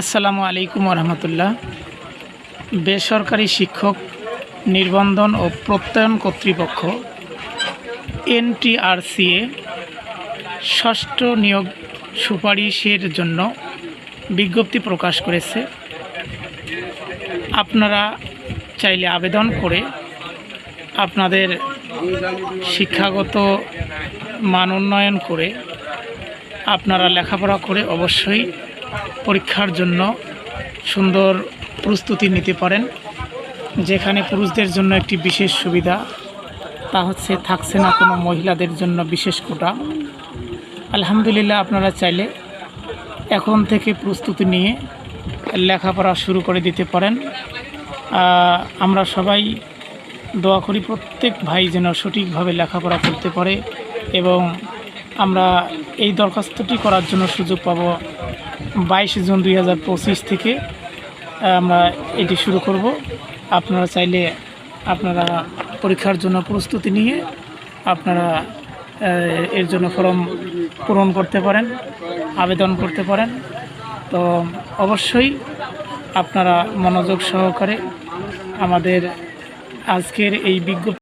আসসালামু আলাইকুম রহমতুল্লাহ বেসরকারি শিক্ষক নির্বন্ধন ও প্রত্যয়ন কর্তৃপক্ষ, এনটিআরসিএ, ষষ্ঠ নিয়োগ সুপারিশের জন্য বিজ্ঞপ্তি প্রকাশ করেছে। আপনারা চাইলে আবেদন করে আপনাদের শিক্ষাগত মান উন্নয়ন করে আপনারা লেখাপড়া করে অবশ্যই পরীক্ষার জন্য সুন্দর প্রস্তুতি নিতে পারেন। যেখানে পুরুষদের জন্য একটি বিশেষ সুবিধা, তা হচ্ছে থাকছে না কোনো মহিলাদের জন্য বিশেষ কোটা। আলহামদুলিল্লাহ আপনারা চাইলে এখন থেকে প্রস্তুতি নিয়ে লেখাপড়া শুরু করে দিতে পারেন। আমরা সবাই দোয়া করি প্রত্যেক ভাই যেন সঠিকভাবে লেখাপড়া করতে পারে এবং আমরা এই দরখাস্তটি করার জন্য সুযোগ পাবো বাইশে জুন দুই হাজার পঁচিশ থেকে আমরা এটি শুরু করব। আপনারা চাইলে আপনারা পরীক্ষার জন্য প্রস্তুতি নিয়ে আপনারা এর জন্য ফর্ম পূরণ করতে পারেন, আবেদন করতে পারেন। তো অবশ্যই আপনারা মনোযোগ সহকারে আমাদের আজকের এই বিজ্ঞপ্তি